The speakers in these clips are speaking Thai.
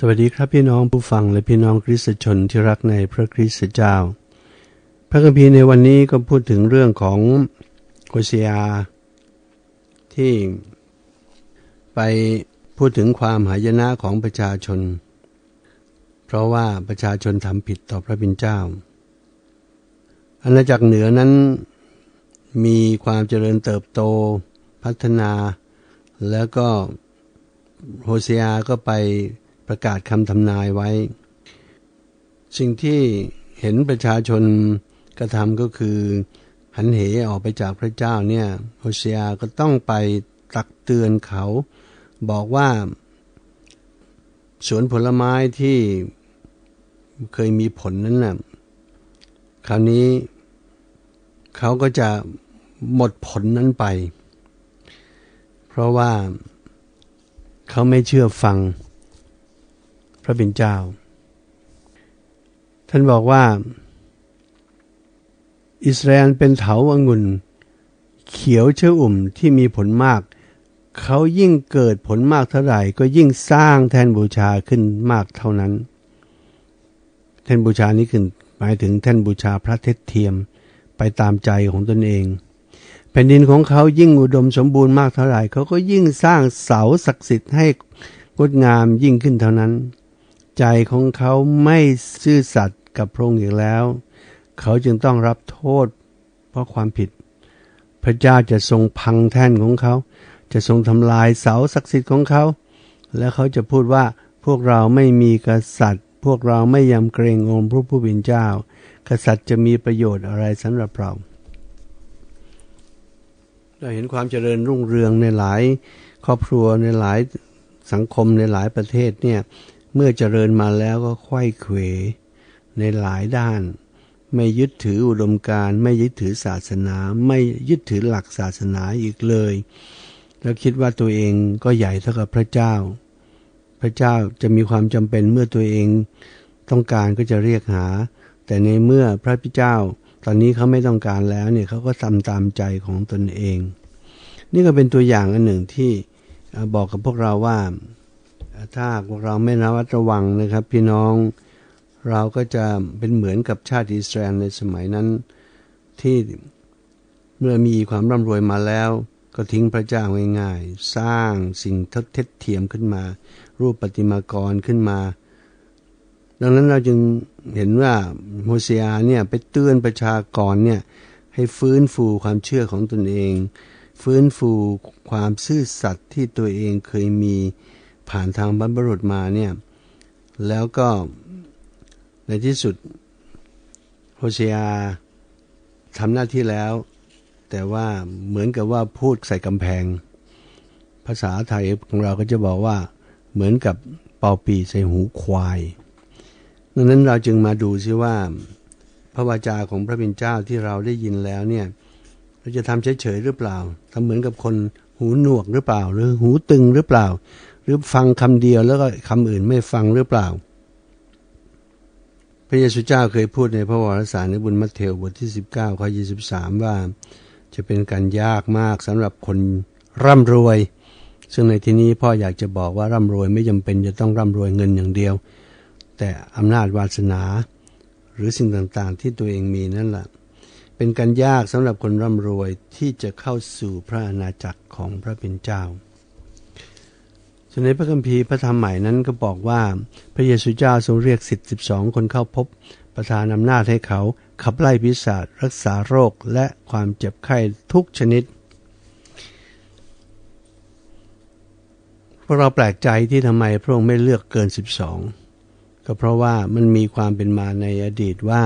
สวัสดีครับพี่น้องผู้ฟังและพี่น้องคริสตชนที่รักในพระคริสตเจ้า พระคัมภีร์ในวันนี้ก็พูดถึงเรื่องของโคเซียที่ไปพูดถึงความหายนะของประชาชน เพราะว่าประชาชนทำผิดต่อพระบิดเจ้า อาณาจักรเหนือนั้นมีความเจริญเติบโตพัฒนา แล้วก็โฮเซียก็ไป ประกาศคำทำนายไว้ สิ่งที่เห็นประชาชนกระทำก็คือ หันเหออกไปจากพระเจ้าเนี่ยโฮเซียก็ต้องไปตักเตือนเขา บอกว่าสวนผลไม้ที่เคยมีผลนั้นนะ่ะคราวนี้เขาก็จะหมดผลนั้นไป เพราะว่าเขาไม่เชื่อฟัง ระบิดเจ้า ท่านบอกว่า อิสราเอลเป็นเถาองุ่นเขียวเชื่ออุ่มที่มีผลมาก เขายิ่งเกิดผลมากเท่าไหร่ก็ยิ่งสร้างแทนบูชาขึ้นมากเท่านั้น แทนบูชานี้คือหมายถึงแท่นบูชาพระเทศเทียมไปตามใจของตนเอง แผ่นดินของเขายิ่งอุดมสมบูรณ์มากเท่าไหร่เขาก็ยิ่งสร้างเสาศักดิ์สิทธิ์ให้งดงามยิ่งขึ้นเท่านั้น ใจของเขาไม่ซื่อสัตย์กับพระองค์อีกแล้ว เขาจึงต้องรับโทษ เพราะความผิด พระเจ้าจะทรงพังแท่นของเขา จะทรงทำลายเสาศักดิ์สิทธิ์ของเขา และเขาจะพูดว่าพวกเราไม่มีกษัตริย์ พวกเราไม่ยำเกรงองค์พระผู้เป็นเจ้า กษัตริย์จะมีประโยชน์อะไรสำหรับเราเราเห็นความเจริญรุ่งเรืองในหลายครอบครัวในหลายสังคมในหลายประเทศเนี่ย เมื่อเจริญมาแล้วก็ควยเขวในหลายด้าน ไม่ยึดถืออุดมการไม่ยึดถือศาสนา ไม่ยึดถือหลักศาสนาอีกเลย แล้วคิดว่าตัวเองก็ใหญ่เท่ากับพระเจ้า พระเจ้าจะมีความจำเป็นเมื่อตัวเองต้องการก็จะเรียกหา แต่ในเมื่อพระพิเจ้า ตอนนี้เขาไม่ต้องการแล้วเนี่ยเขาก็ทำตามใจของตนเอง นี่ก็เป็นตัวอย่างอันหนึ่งที่บอกกับพวกเราว่า ถ้าพวกเราไม่ระมัดระวังนะครับ พี่น้องเราก็จะเป็นเหมือนกับชาติอิสราเอลในสมัยนั้น ที่เมื่อมีความร่ำรวยมาแล้ว ก็ทิ้งพระเจ้าง่ายๆ สร้างสิ่งทดเท็จเทียมขึ้นมา รูปปฏิมากรขึ้นมา ดังนั้นเราจึงเห็นว่าโมเสสเนี่ยไปเตือนประชากรเนี่ยให้ฟื้นฟูความเชื่อของตนเอง ฟื้นฟูความซื่อสัตย์ที่ตัวเองเคยมี ผ่านทางบรรพบุรุษมาเนี่ยแล้วก็ในที่สุดโฮเซียทำหน้าที่แล้ว แต่ว่าเหมือนกับว่าพูดใส่กำแพง ภาษาไทยของเราก็จะบอกว่าเหมือนกับเป่าปีใส่หูควายดังนั้นเราจึงมาดูซิว่า พระวาจาของพระบิดเจ้าที่เราได้ยินแล้วเนี่ยเราจะทำเฉยๆหรือเปล่าทำเหมือนกับคนหูหนวกหรือเปล่า หรือหูตึงหรือเปล่า รือฟังคำเดียวแล้วก็คำอื่นไม่ฟังหรือเปล่า พระเยซูเจ้าเคยพูดในพระวรสารในบุญมัทธิวบทที่ 19ข้อ23 ว่า จะเป็นการยากมากสำหรับคนร่ำรวย ซึ่งในที่นี้พ่ออยากจะบอกว่าร่ำรวยไม่จำเป็นจะต้องร่ำรวยเงินอย่างเดียว แต่อำนาจวาสนา หรือสิ่งต่างๆ ที่ตัวเองมีนั่นแหละเป็นการยากสำหรับคนร่ำรวยที่จะเข้าสู่พระอาณาจักรของพระเป็นเจ้า ส่วนในพระคัมภีร์พระธรรมใหม่นั้นก็บอกว่าพระเยซูเจ้าทรงเรียกสิทธิสิบสองคนเข้าพบ ประทานอำนาจให้เขาขับไล่พิศาจรักษาโรคและความเจ็บไข้ทุกชนิดพวกเราแปลกใจที่ทำไมพระองค์ไม่เลือกเกิน 12 ก็เพราะว่ามันมีความเป็นมาในอดีตว่า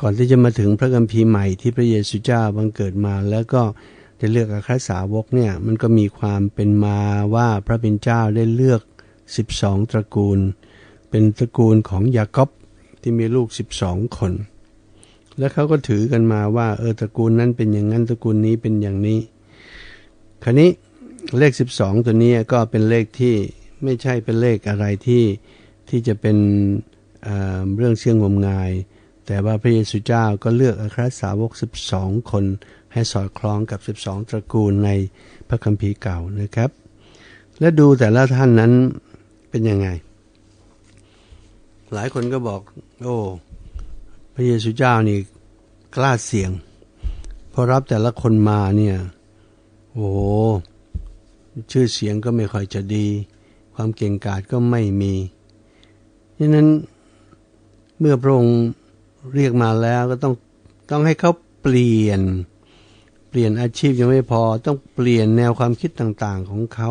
ก่อนที่จะมาถึงพระคัมภีร์ใหม่ที่พระเยซูเจ้าบังเกิดมาแล้วก็ จะเลือกอัครสาวกเนี่ยมันก็มีความเป็นมาว่าพระบิดเจ้าได้เลือก 12 ตระกูล เป็นตระกูลของยากอบที่มีลูก 12 คน แล้วเขาก็ถือกันมาว่าเออตระกูลนั้นเป็นอย่างนั้นตระกูลนี้เป็นอย่างนี้ คราวนี้เลข 12 ตัวนี้ก็เป็นเลขที่ไม่ใช่เป็นเลขอะไรที่ที่จะเป็นเเรื่องเชื่องงมงาย แต่ว่าพระเยซูเจ้าก็เลือกอัครสาวก 12 คน ให้สอดคล้องกับ 12 ตระกูลในพระคัมภีร์เก่านะครับ และดูแต่ละท่านนั้นเป็นยังไง หลายคนก็บอก โอ้พระเยซูเจ้านี่กล้าเสี่ยงพอรับแต่ละคนมาเนี่ยโอ้โหชื่อเสียงก็ไม่ค่อยจะดี ความเก่งกาจก็ไม่มีดังนั้นเมื่อพระองค์เรียกมาแล้วก็ต้องต้องให้เขาเปลี่ยน เปลี่ยนอาชีพยังไม่พอต้องเปลี่ยนแนวความคิดต่างๆของเขา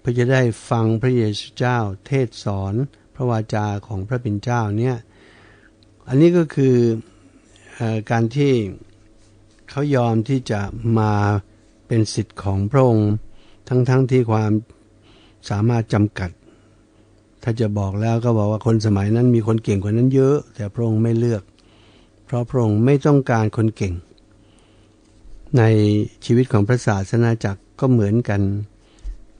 เพื่อจะได้ฟังพระเยซูเจ้า เทศสอนพระวาจาของพระเป็นเจ้าเนี่ยอันนี้ก็คืออการที่เขายอมที่จะมาเป็นสิทธิ์ของพระองค์ทั้งๆทที่ความสามารถจำกัด ถ้าจะบอกแล้วก็บอกว่าคนสมัยนั้นมีคนเก่งกว่านั้นเยอะ แต่พระองค์ไม่เลือก เพราะพระองค์ไม่ต้องการคนเก่ง ในชีวิตของพระศาสนาจักรก็เหมือนกัน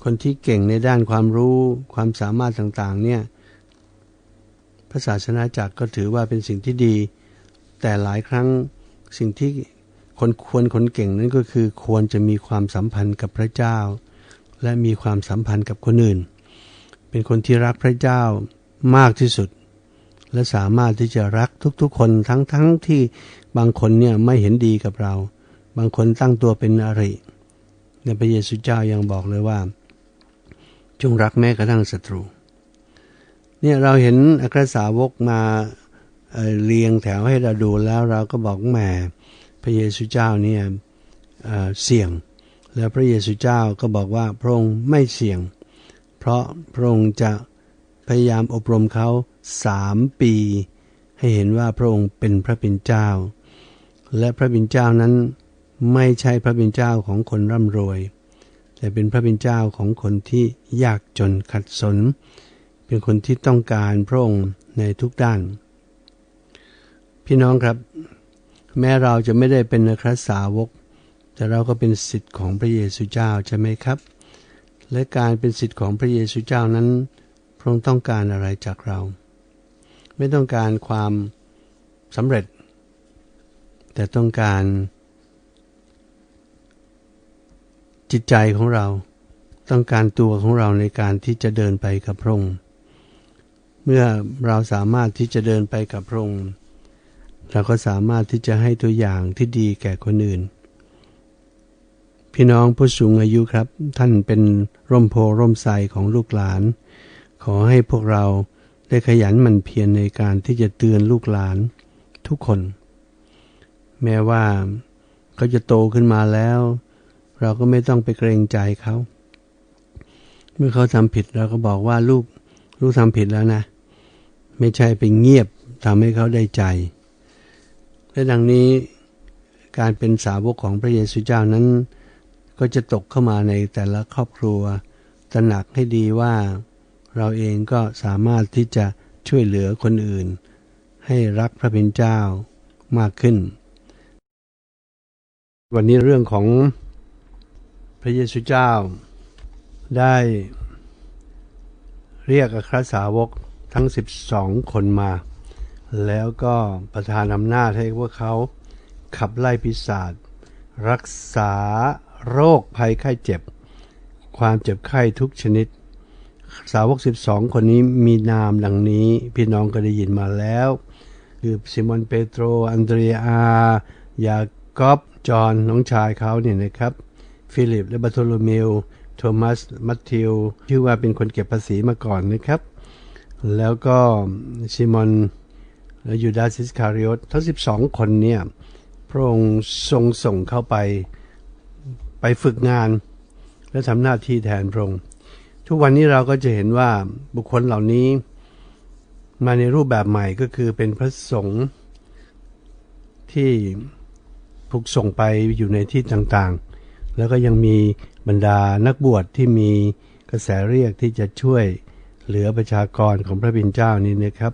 คนที่เก่งในด้านความรู้ความสามารถต่างๆเนี่ยพระศาสนาจักรก็ถือว่าเป็นสิ่งที่ดี แต่หลายครั้งสิ่งที่คนควรคนเก่งนั้นก็คือควรจะมีความสัมพันธ์กับพระเจ้า และมีความสัมพันธ์กับคนอื่น เป็นคนที่รักพระเจ้ามากที่สุด และสามารถที่จะรักทุกๆ คนทั้งๆทที่บางคนเนี่ยไม่เห็นดีกับเรา บางคนตั้งตัวเป็นอริในพระเยซูเจ้ายังบอกเลยว่า จงรักแม้กระทั่งศัตรู เนี่ยเราเห็นอัครสาวกมาเเรียงแถวให้เราดูแล้วเราก็บอกแหมพระเยซูเจ้าเนี่ยเเสี่ยง แล้วพระเยซูเจ้าก็บอกว่าพระองค์ไม่เสี่ยง เพราะพระองค์จะพยายามอบรมเขาสามปี ให้เห็นว่าพระองค์เป็นพระเป็นเจ้า และพระเป็นเจ้านั้น ไม่ใช่พระเป็นเจ้าของคนร่ำรวย แต่เป็นพระเป็นเจ้าของคนที่ยากจนขัดสน เป็นคนที่ต้องการพระองค์ในทุกด้าน พี่น้องครับ แม้เราจะไม่ได้เป็นนักสาวก แต่เราก็เป็นสิทธิ์ของพระเยซูเจ้าใช่ไหมครับ และการเป็นสิทธิ์ของพระเยซูเจ้านั้น พระองค์ต้องการอะไรจากเรา ไม่ต้องการความสำเร็จ แต่ต้องการ จิตใจของเราต้องการตัวของเราในการที่จะเดินไปกับพระองค์เมื่อเราสามารถที่จะเดินไปกับพระองค์เราก็สามารถที่จะให้ตัวอย่างที่ดีแก่คนอื่น พี่น้องผู้สูงอายุครับ ท่านเป็นร่มโพร่มใสของลูกหลาน ขอให้พวกเราได้ขยันหมั่นเพียรในการที่จะเตือนลูกหลานทุกคน แม้ว่าเขาจะโตขึ้นมาแล้ว เราก็ไม่ต้องไปเกรงใจเขา เมื่อเขาทำผิดเราก็บอกว่าลูกลูกทำผิดแล้วนะ ไม่ใช่ไปเงียบทำให้เขาได้ใจ และดังนี้การเป็นสาวกของพระเยซูเจ้านั้น ก็จะตกเข้ามาในแต่ละครอบครัวตระหนักให้ดีว่าเราเองก็สามารถที่จะช่วยเหลือคนอื่น ให้รักพระเป็นเจ้ามากขึ้น วันนี้เรื่องของ พระเยซูเจ้า ได้เรียกอัครสาวกทั้ง 12 คนมา แล้วก็ประทานอำนาจให้พวกเขาขับไล่ปีศาจรักษาโรคภัยไข้เจ็บ ความเจ็บไข้ทุกชนิด สาวก 12 คนนี้มีนามดังนี้พี่น้องก็ได้ยินมาแล้ว คือซิมอนเปโตร อันเดรีอายากอบจอห์นน้องชายเขาเนี่ยนะครับ ฟิลิป และบัตโทโลเมลโทมัส มัตติวชื่อว่าเป็นคนเก็บภาษีมาก่อนนะครับ แล้วก็ซิมอนและยูดาสิสคาริโอตทั้ง 12 คนเนี่ย พระองค์ทรงส่งเข้าไปไปฝึกงาน และทำหน้าที่แทนพระองค์ ทุกวันนี้เราก็จะเห็นว่าบุคคลเหล่านี้มาในรูปแบบใหม่ก็คือเป็นพระสงฆ์ที่ถูกส่งไปอยู่ในที่ต่างๆ แล้วก็ยังมีบรรดานักบวชที่มีกระแสเรียกที่จะช่วยเหลือประชากรของพระบิณเจ้านี้นะครับ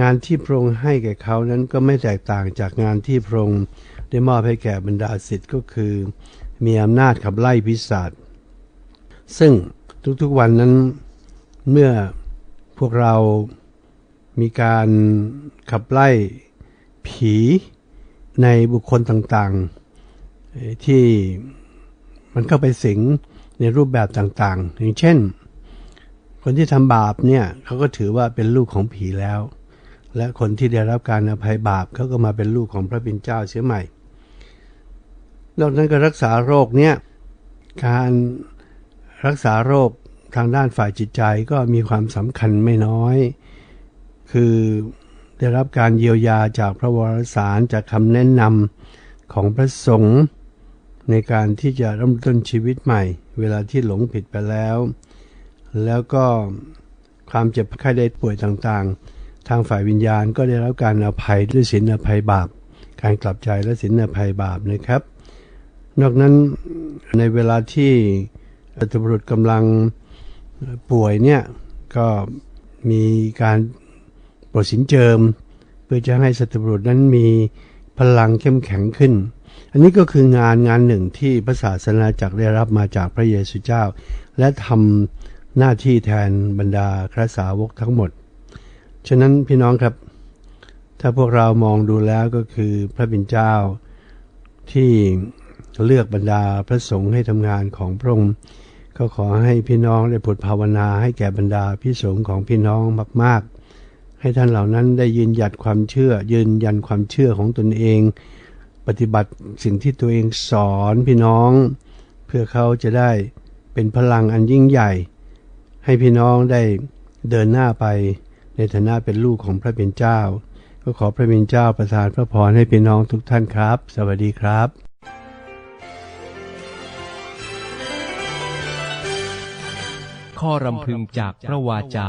งานที่พระองค์ให้แก่เขานั้นก็ไม่แตกต่างจากงานที่พระองค์ได้มอบให้แก่บรรดาศิษย์ก็คือ มีอำนาจขับไล่พิศาจซึ่งทุกๆวันนั้นเมื่อพวกเรามีการขับไล่ผีในบุคคลต่างๆ ที่ มันเข้าไปสิงในรูปแบบต่างๆ อย่างเช่น คนที่ทำบาปเนี่ยเขาก็ถือว่าเป็นลูกของผีแล้ว และคนที่ได้รับการอภัยบาปเขาก็มาเป็นลูกของพระบิดเจ้าเสียใหม่ นอกนั้นก็รักษาโรคเนี่ยการรักษาโรคทางด้านฝ่ายจิตใจก็มีความสำคัญไม่น้อย คือได้รับการเยียวยาจากพระวรสารจากคำแนะนำของพระสงฆ์ ในการที่จะเริ่มต้นชีวิตใหม่ เวลาที่หลงผิดไปแล้ว แล้วก็ความเจ็บไข้ได้ป่วยต่างๆ ทางฝ่ายวิญญาณก็ได้รับการอภัยด้วยศีลอภัยบาป การกลับใจและศีลอภัยบาปนะครับ นอกนั้นในเวลาที่อัตบุรุษกำลังป่วยเนี่ยก็มีการโปรดสินเจิม เพื่อจะให้สัตบุรุษนั้นมีพลังเข้มแข็งขึ้น อันนี้ก็คืองานงานหนึ่งที่พระศาสนาจักรได้รับมาจากพระเยซูเจ้า และทำหน้าที่แทนบรรดาครสาวกทั้งหมด ฉะนั้นพี่น้องครับ ถ้าพวกเรามองดูแล้วก็คือพระบิดเจ้าที่เลือกบรรดาพระสงฆ์ให้ทำงานของพระองค์ก็ขอให้พี่น้องได้ผุดภาวนาให้แก่บรรดาพี่สงฆ์ของพี่น้องมาก ๆ ให้ท่านเหล่านั้นได้ยืนหยัดความเชื่อยืนยันความเชื่อของตนเอง ปฏิบัติสิ่งที่ตัวเองสอนพี่น้อง เพื่อเขาจะได้เป็นพลังอันยิ่งใหญ่ ให้พี่น้องได้เดินหน้าไปในฐานะเป็นลูกของพระเป็นเจ้า ก็ขอพระเป็นเจ้าประทานพระพรให้พี่น้องทุกท่านครับ สวัสดีครับข้อรำพึงจากพระวาจา